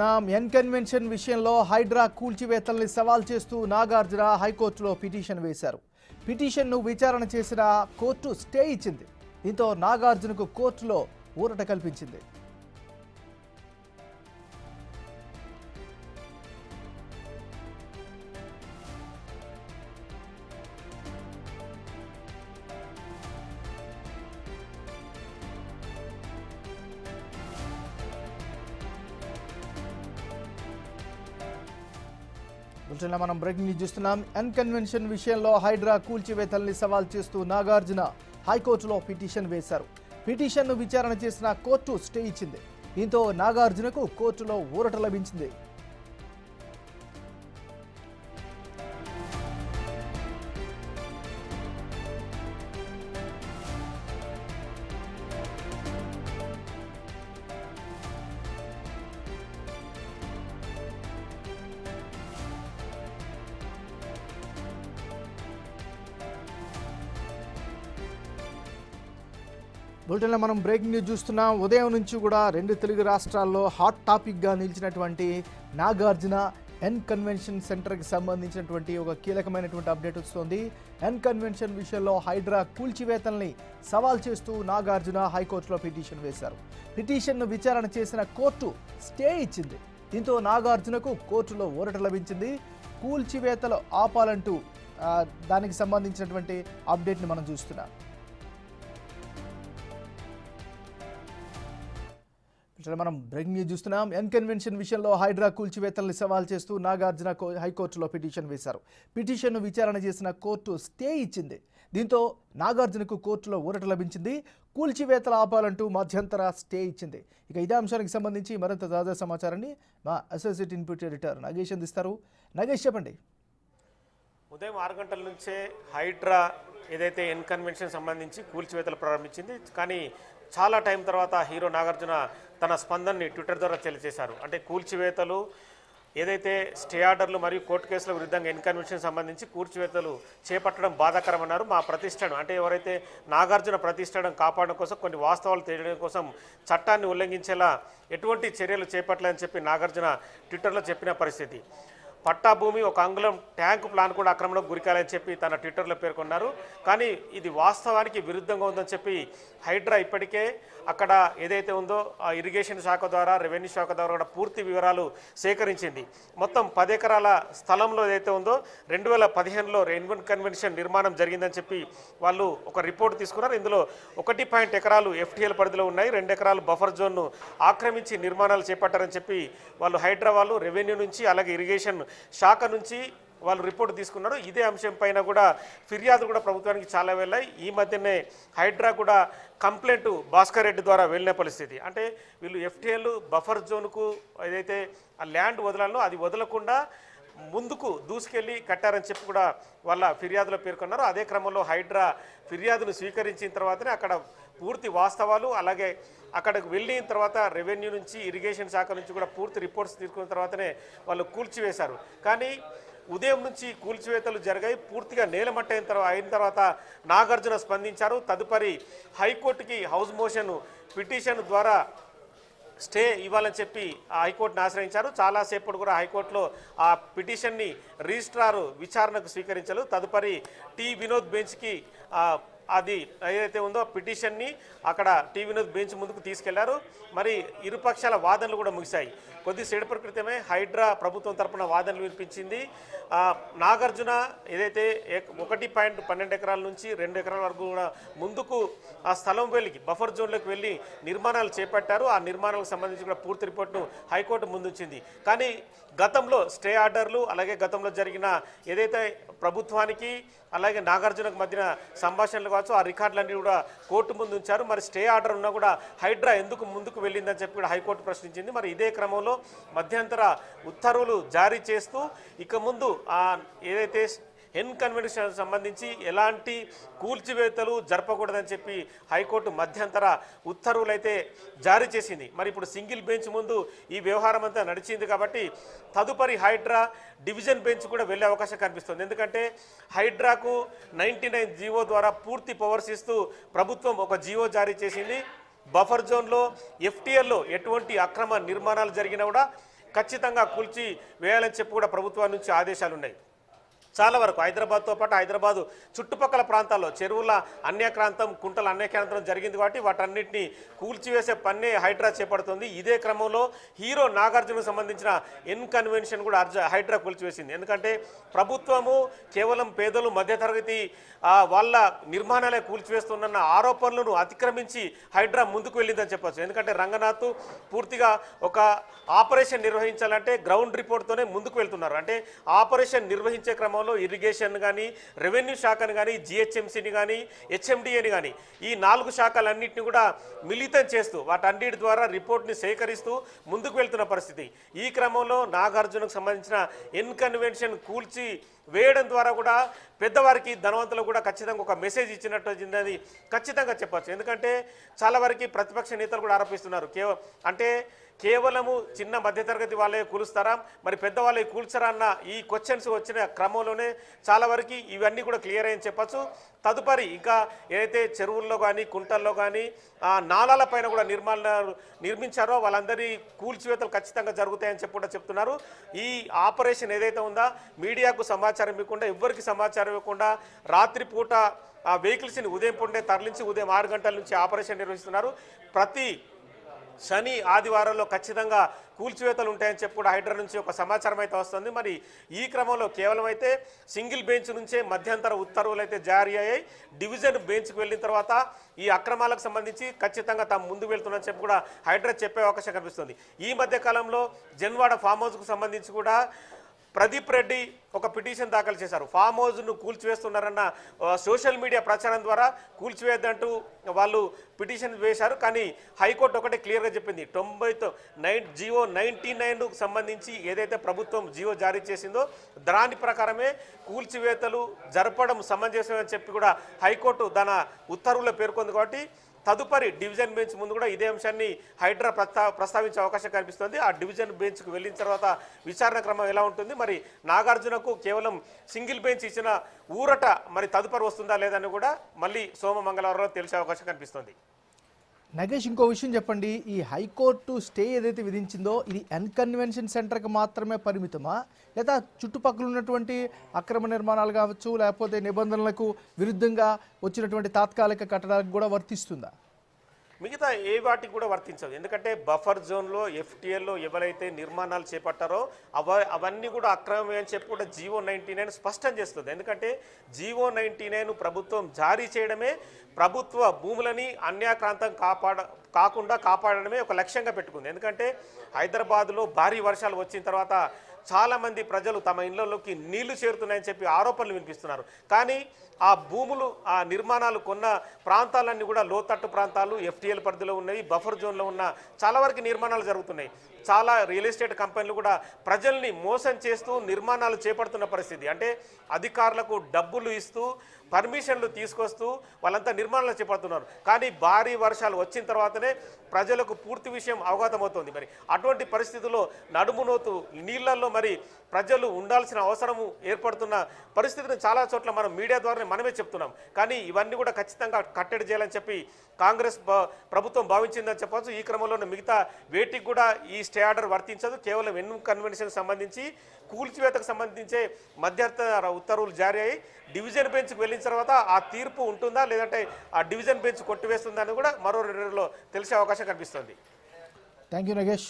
N Convention N convention విషయంలో హైడ్రా కూల్చివేతల్ని సవాల్ చేస్తూ నాగార్జున హైకోర్టులో పిటిషన్ వేశారు. పిటిషన్ను విచారణ చేసిన కోర్టు స్టే ఇచ్చింది. దీంతో నాగార్జునకు కోర్టులో ఊరట కల్పించింది. బులెటిన్లో మనం బ్రేకింగ్ న్యూస్ చూస్తున్నాం. అన్కన్వెన్షన్ విషయంలో హైడ్రా కూల్చివేతల్ని సవాల్ చేస్తూ నాగార్జున హైకోర్టులో పిటిషన్ వేశారు. పిటిషన్ను విచారణ చేసిన కోర్టు స్టే ఇచ్చింది. దీంతో నాగార్జునకు కోర్టులో ఊరట లభించింది. బులెటిన్లో మనం బ్రేకింగ్ న్యూస్ చూస్తున్నాం. ఉదయం నుంచి కూడా రెండు తెలుగు రాష్ట్రాల్లో హాట్ టాపిక్గా నిలిచినటువంటి నాగార్జున ఎన్ కన్వెన్షన్ సెంటర్కి సంబంధించినటువంటి ఒక కీలకమైనటువంటి అప్డేట్ వస్తుంది. ఎన్ కన్వెన్షన్ విషయంలో హైడ్రా కూల్చివేతల్ని సవాల్ చేస్తూ నాగార్జున హైకోర్టులో పిటిషన్ వేశారు. పిటిషన్ను విచారణ చేసిన కోర్టు స్టే ఇచ్చింది. దీంతో నాగార్జునకు కోర్టులో ఊరట లభించింది. కూల్చివేతలు ఆపాలంటూ దానికి సంబంధించినటువంటి అప్డేట్ని మనం చూస్తున్నాం. ఇక్కడ మనం బ్రేకింగ్ న్యూస్ చూస్తున్నాం. ఎన్ కన్వెన్షన్ విషయంలో హైడ్రా కూల్చివేతల్ని సవాల్ చేస్తూ నాగార్జున కో- హైకోర్టులో పిటిషన్ వేశారు. పిటిషన్ను విచారణ చేసిన కోర్టు స్టే ఇచ్చింది. దీంతో నాగార్జునకు కోర్టులో ఊరట లభించింది. కూల్చివేతలు ఆపాలంటూ మధ్యంతర స్టే ఇచ్చింది. ఇక ఇదే అంశానికి సంబంధించి మరింత తాజా సమాచారాన్ని మా అసోసియేట్ ఇన్పుట్ ఎడిటర్ నగేష్ అందిస్తారు. నగేష్ చెప్పండి. ఉదయం ఆరు గంటల నుంచే హైడ్రా ఏదైతే ఎన్ కన్వెన్షన్ సంబంధించి కూల్చివేతలు ప్రారంభించింది కానీ చాలా టైం తర్వాత హీరో నాగార్జున తన స్పందనని ట్విట్టర్ ద్వారా తెలియజేశారు. అంటే కూల్చివేతలు ఏదైతే స్టే ఆర్డర్లు మరియు కోర్టు కేసుల విరుద్ధంగా ఇన్కన్వెన్షన్ సంబంధించి కూల్చివేతలు చేపట్టడం బాధాకరమన్నారు మా ప్రతిష్టను. అంటే ఎవరైతే నాగార్జున ప్రతిష్టను కాపాడడం కోసం కొన్ని వాస్తవాలు తెలియడం కోసం చట్టాన్ని ఉల్లంఘించేలా ఎటువంటి చర్యలు చేపట్టలేదని చెప్పి నాగార్జున ట్విట్టర్లో చెప్పిన పరిస్థితి. పట్టా భూమి ఒక అంగుళం ట్యాంకు ప్లాన్ కూడా ఆక్రమణకు గురికాలని చెప్పి తన ట్విట్టర్లో పేర్కొన్నారు. కానీ ఇది వాస్తవానికి విరుద్ధంగా ఉందని చెప్పి హైడ్రా ఇప్పటికే అక్కడ ఏదైతే ఉందో ఆ ఇరిగేషన్ శాఖ ద్వారా రెవెన్యూ శాఖ ద్వారా కూడా పూర్తి వివరాలు సేకరించింది. మొత్తం పది ఎకరాల స్థలంలో ఏదైతే ఉందో రెండు వేల పదిహేనులో రెయిన్బన్ కన్వెన్షన్ నిర్మాణం జరిగిందని చెప్పి వాళ్ళు ఒక రిపోర్ట్ తీసుకున్నారు. ఇందులో ఒకటి పాయింట్ ఎకరాలు ఎఫ్టీఎల్ పరిధిలో ఉన్నాయి. రెండు ఎకరాలు బఫర్ జోన్ను ఆక్రమించి నిర్మాణాలు చేపట్టారని చెప్పి వాళ్ళు హైడ్రా వాళ్ళు రెవెన్యూ నుంచి అలాగే ఇరిగేషన్ శాఖ నుంచి వాళ్ళు రిపోర్ట్ తీసుకున్నారు. ఇదే అంశం పైన కూడా ఫిర్యాదు కూడా ప్రభుత్వానికి చాలా వెళ్ళాయి. ఈ మధ్యనే హైడ్రా కూడా కంప్లైంట్ భాస్కర్ రెడ్డి ద్వారా వెళ్ళిన పరిస్థితి. అంటే వీళ్ళు ఎఫ్టీఎల్ బఫర్ జోన్కు ఏదైతే ఆ ల్యాండ్ వదలాలో అది వదలకుండా ముందుకు దూసుకెళ్ళి కట్టారని చెప్పి కూడా వాళ్ళ ఫిర్యాదులో పేర్కొన్నారు. అదే క్రమంలో హైడ్రా ఫిర్యాదును స్వీకరించిన తర్వాతనే అక్కడ పూర్తి వాస్తవాలు అలాగే అక్కడికి వెళ్ళిన తర్వాత రెవెన్యూ నుంచి ఇరిగేషన్ శాఖ నుంచి కూడా పూర్తి రిపోర్ట్స్ తీసుకున్న తర్వాతనే వాళ్ళు కూల్చివేశారు. కానీ ఉదయం నుంచి కూల్చివేతలు జరిగాయి పూర్తిగా నేలమట్టయిన తర్వాత అయిన తర్వాత నాగార్జున స్పందించారు. తదుపరి హైకోర్టుకి హౌస్ మోషన్ పిటిషన్ ద్వారా స్టే ఇవ్వాలని చెప్పి హైకోర్టును ఆశ్రయించారు. చాలాసేపటి కూడా హైకోర్టులో ఆ పిటిషన్ని రిజిస్ట్రారు విచారణకు స్వీకరించారు తదుపరి టి వినోద్ బెంచ్కి అది ఏదైతే ఉందో పిటిషన్ని అక్కడ టీవీ వినోద్ బెంచ్ ముందుకు తీసుకెళ్ళారు. మరి ఇరుపక్షాల వాదనలు కూడా ముగిశాయి. కొద్దిసేపటి క్రితమే హైడ్రా ప్రభుత్వం తరపున వాదనలు వినిపించింది. నాగార్జున ఏదైతే ఒకటి పాయింట్ పన్నెండు ఎకరాల నుంచి రెండు ఎకరాల వరకు కూడా ముందుకు ఆ స్థలం వెళ్ళి బఫర్ జోన్లోకి వెళ్ళి నిర్మాణాలు చేపట్టారు. ఆ నిర్మాణాలకు సంబంధించి కూడా పూర్తి రిపోర్ట్ను హైకోర్టు ముందుంచింది. కానీ గతంలో స్టే ఆర్డర్లు అలాగే గతంలో జరిగిన ఏదైతే ప్రభుత్వానికి అలాగే నాగార్జునకు మధ్యన సంభాషణలు కావచ్చు ఆ రికార్డులన్నీ కూడా కోర్టు ముందు ఉంచారు. మరి స్టే ఆర్డర్ ఉన్నా కూడా హైడ్రా ఎందుకు ముందుకు వెళ్ళిందని చెప్పి కూడా హైకోర్టు ప్రశ్నించింది. మరి ఇదే క్రమంలో మధ్యంతర ఉత్తర్వులు జారీ చేస్తూ ఇక ముందు ఏదైతే ఎన్ కన్వెన్షన్ సంబంధించి ఎలాంటి కూల్చివేతలు జరపకూడదని చెప్పి హైకోర్టు మధ్యంతర ఉత్తర్వులు అయితే జారీ చేసింది. మరి ఇప్పుడు సింగిల్ బెంచ్ ముందు ఈ వ్యవహారం అంతా నడిచింది కాబట్టి తదుపరి హైడ్రా డివిజన్ బెంచ్ కూడా వెళ్ళే అవకాశం కనిపిస్తుంది. ఎందుకంటే హైడ్రాకు నైంటీ నైన్ జీవో ద్వారా పూర్తి పవర్స్ ఇస్తూ ప్రభుత్వం ఒక జీవో జారీ చేసింది. బఫర్ జోన్లో ఎఫ్టీఎల్లో ఎటువంటి అక్రమ నిర్మాణాలు జరిగినా కూడా ఖచ్చితంగా కూల్చి వేయాలని చెప్పి కూడా ప్రభుత్వం నుంచి ఆదేశాలు ఉన్నాయి చాలా వరకు హైదరాబాద్తో పాటు హైదరాబాద్ చుట్టుపక్కల ప్రాంతాల్లో చెరువుల అన్యక్రాంతం కుంటల అన్యక్రాంతం జరిగింది కాబట్టి వాటన్నిటిని కూల్చివేసే పన్నే హైడ్రా చేపడుతుంది. ఇదే క్రమంలో హీరో నాగార్జునకు సంబంధించిన ఎన్ కన్వెన్షన్ కూడా అర్జ హైడ్రా కూల్చివేసింది. ఎందుకంటే ప్రభుత్వము కేవలం పేదలు మధ్యతరగతి వాళ్ళ నిర్మాణాలే కూల్చివేస్తున్న ఆరోపణలను అతిక్రమించి హైడ్రా ముందుకు వెళ్ళిందని చెప్పచ్చు. ఎందుకంటే రంగనాథ్ పూర్తిగా ఒక ఆపరేషన్ నిర్వహించాలంటే గ్రౌండ్ రిపోర్ట్తోనే ముందుకు వెళ్తున్నారు. అంటే ఆపరేషన్ నిర్వహించే క్రమంలో ఇరిగేషన్ కానీ రెవెన్యూ శాఖను కానీ జిహెచ్ఎంసీని కానీ హెచ్ఎండిఏని కానీ ఈ నాలుగు శాఖలన్నింటినీ కూడా మిళితం చేస్తూ వాటన్నిటి ద్వారా రిపోర్ట్ని సేకరిస్తూ ముందుకు వెళ్తున్న పరిస్థితి. ఈ క్రమంలో నాగార్జునకు సంబంధించిన ఇన్కన్వెన్షన్ కూల్చి వేయడం ద్వారా కూడా పెద్దవారికి ధనవంతులకు కూడా ఖచ్చితంగా ఒక మెసేజ్ ఇచ్చినట్టు వచ్చిందని ఖచ్చితంగా చెప్పచ్చు. ఎందుకంటే చాలా వరకు ప్రతిపక్ష నేతలు కూడా ఆరోపిస్తున్నారు. కేవ అంటే కేవలము చిన్న మధ్యతరగతి వాళ్ళే కూలుస్తారా? మరి పెద్దవాళ్ళే కూల్చరా అన్న ఈ క్వశ్చన్స్ వచ్చిన క్రమంలోనే చాలా వరకు ఇవన్నీ కూడా క్లియర్ అయ్యని చెప్పచ్చు. తదుపరి ఇంకా ఏదైతే చెరువుల్లో కానీ కుంటల్లో కానీ నాళాల పైన కూడా నిర్మాణాలు నిర్మించారో వాళ్ళందరి కూల్చివేతలు ఖచ్చితంగా జరుగుతాయని చెప్పి కూడా చెప్తున్నారు. ఈ ఆపరేషన్ ఏదైతే ఉందో మీడియాకు సమాచారం ఇవ్వకుండా ఎవ్వరికి సమాచారం ఇవ్వకుండా రాత్రిపూట ఆ వెహికల్స్ని ఉదయం పూటే తరలించి ఉదయం ఆరు గంటల నుంచి ఆపరేషన్ నిర్వహిస్తున్నారు. ప్రతి శని ఆదివారంలో ఖచ్చితంగా కూల్చివేతలు ఉంటాయని చెప్పి కూడా హైడ్రా నుంచి ఒక సమాచారం అయితే వస్తుంది. మరి ఈ క్రమంలో కేవలం అయితే సింగిల్ బెంచ్ నుంచే మధ్యంతర ఉత్తర్వులు అయితే జారీ అయ్యాయి. డివిజన్ బెంచ్కి వెళ్ళిన తర్వాత ఈ అక్రమాలకు సంబంధించి ఖచ్చితంగా తాము ముందు వెళ్తున్నారని చెప్పి కూడా హైడ్రా చెప్పే అవకాశం కనిపిస్తుంది. ఈ మధ్య కాలంలో జన్వాడ ఫామ్ హౌస్కు సంబంధించి కూడా ప్రదీప్ రెడ్డి ఒక పిటిషన్ దాఖలు చేశారు. ఫామ్ హౌస్ను కూల్చివేస్తున్నారన్న సోషల్ మీడియా ప్రచారం ద్వారా కూల్చివేద్దంటూ వాళ్ళు పిటిషన్ వేశారు. కానీ హైకోర్టు ఒకటే క్లియర్గా చెప్పింది. తొంభై నైన్ జియో నైంటీ నైన్కు సంబంధించి ఏదైతే ప్రభుత్వం జియో జారీ చేసిందో దాని ప్రకారమే కూల్చివేతలు జరపడం సమంజసమని చెప్పి కూడా హైకోర్టు తన ఉత్తర్వుల్లో పేర్కొంది. కాబట్టి తదుపరి డివిజన్ బెంచ్ ముందు కూడా ఇదే అంశాన్ని హైడ్రా ప్రస్తా ప్రస్తావించే అవకాశం కనిపిస్తుంది. ఆ డివిజన్ బెంచ్కు వెళ్ళిన తర్వాత విచారణ క్రమం ఎలా ఉంటుంది? మరి నాగార్జునకు కేవలం సింగిల్ బెంచ్ ఇచ్చిన ఊరట మరి తదుపరి వస్తుందా లేదని కూడా మళ్ళీ సోమ మంగళవారంలో తెలిసే అవకాశం కనిపిస్తుంది. నగేష్ ఇంకో విషయం చెప్పండి. ఈ హైకోర్టు స్టే ఏదైతే విధించిందో ఇది అన్కన్వెన్షన్ సెంటర్కి మాత్రమే పరిమితమా? లేదా చుట్టుపక్కల ఉన్నటువంటి అక్రమ నిర్మాణాలు కావచ్చు లేకపోతే నిబంధనలకు విరుద్ధంగా వచ్చినటువంటి తాత్కాలిక కట్టడానికి కూడా వర్తిస్తుందా? మిగతా ఏ వాటికి కూడా వర్తించదు. ఎందుకంటే బఫర్ జోన్లో ఎఫ్టీఎల్లో ఎవరైతే నిర్మాణాలు చేపట్టారో అవ అవన్నీ కూడా అక్రమమే అని చెప్పి కూడా జీవో నైంటీ నైన్ స్పష్టం చేస్తుంది. ఎందుకంటే జీవో నైంటీ నైన్ ప్రభుత్వం జారీ చేయడమే ప్రభుత్వ భూములని అన్యాక్రాంతం కాపాడ కాకుండా కాపాడడమే ఒక లక్ష్యంగా పెట్టుకుంది. ఎందుకంటే హైదరాబాద్లో భారీ వర్షాలు వచ్చిన తర్వాత చాలామంది ప్రజలు తమ ఇళ్ళలోకి నీళ్ళు చేరుతున్నాయని చెప్పి ఆరోపణలు వినిపిస్తున్నారు. కానీ ఆ భూములు ఆ నిర్మాణాలు కొన్న ప్రాంతాలన్నీ కూడా లోతట్టు ప్రాంతాలు ఎఫ్టీఎల్ పరిధిలో ఉన్నవి బఫర్ జోన్లో ఉన్న చాలా వరకు నిర్మాణాలు జరుగుతున్నాయి. చాలా రియల్ ఎస్టేట్ కంపెనీలు కూడా ప్రజల్ని మోసం చేస్తూ నిర్మాణాలు చేపడుతున్న పరిస్థితి. అంటే అధికారులకు డబ్బులు ఇస్తూ పర్మిషన్లు తీసుకొస్తూ వాళ్ళంతా నిర్మాణాలు చేపడుతున్నారు. కానీ భారీ వర్షాలు వచ్చిన తర్వాతనే ప్రజలకు పూర్తి విషయం అవగతమవుతోంది మరి అటువంటి పరిస్థితుల్లో నడుమునోతు నీళ్ళలో మరి ప్రజలు ఉండాల్సిన అవసరము ఏర్పడుతున్న పరిస్థితిని చాలా చోట్ల మనం మీడియా ద్వారానే మనమే చెప్తున్నాం. కానీ ఇవన్నీ కూడా ఖచ్చితంగా కట్టడి చేయాలని చెప్పి కాంగ్రెస్ ప్రభుత్వం భావించిందని చెప్పవచ్చు ఈ క్రమంలో మిగతా వేటికి కూడా ఈ స్టే ఆర్డర్ వర్తించదు. కేవలం ఎన్ను కన్వెన్షన్కి సంబంధించి కూల్చివేతకు సంబంధించే మధ్యంతర ఉత్తర్వులు జారీ అయ్యి డివిజన్ బెంచ్కి వెళ్ళిన తర్వాత ఆ తీర్పు ఉంటుందా? లేదంటే ఆ డివిజన్ బెంచ్ కొట్టివేస్తుందా అని కూడా మరో రెండు రోజుల్లో తెలిసే అవకాశం కనిపిస్తుంది. Thank you Nagesh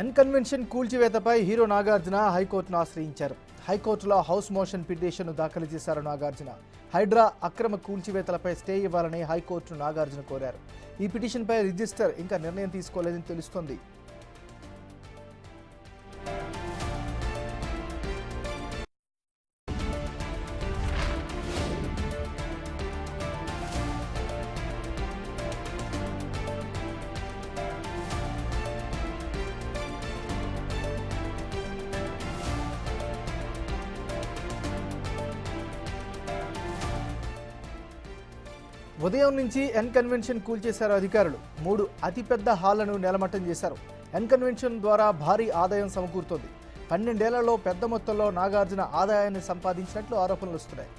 N convention కూల్చివేతపై hero Nagarjuna హైకోర్టును ఆశ్రయించారు. హైకోర్టులో హౌస్ మోషన్ పిటిషన్ను దాఖలు చేశారు నాగార్జున. హైడ్రా అక్రమ కూల్చివేతలపై స్టే ఇవ్వాలని హైకోర్టును నాగార్జున కోరారు. ఈ పిటిషన్పై రిజిస్టర్ ఇంకా నిర్ణయం తీసుకోలేదని తెలుస్తోంది. ఉదయం నుంచి ఎన్ కన్వెన్షన్ కూల్చేశారు అధికారులు. మూడు అతిపెద్ద హాళ్ళను నేలమట్టం చేశారు. ఎన్ కన్వెన్షన్ ద్వారా భారీ ఆదాయం సమకూరుతోంది. పన్నెండేళ్ళలో పెద్ద మొత్తంలో నాగార్జున ఆదాయాన్ని సంపాదించినట్లు ఆరోపణలు వస్తున్నాయి.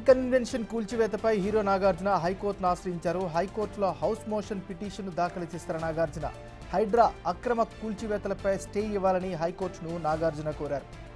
కన్వెన్షన్ కూల్చివేతపై హీరో నాగార్జున హైకోర్టును ఆశ్రయించారు. హైకోర్టులో హౌస్ మోషన్ పిటిషన్ దాఖలు చేశారు నాగార్జున? హైడ్రా అక్రమ కూల్చివేతలపై స్టే ఇవ్వాలని హైకోర్టును నాగార్జున కోరారు.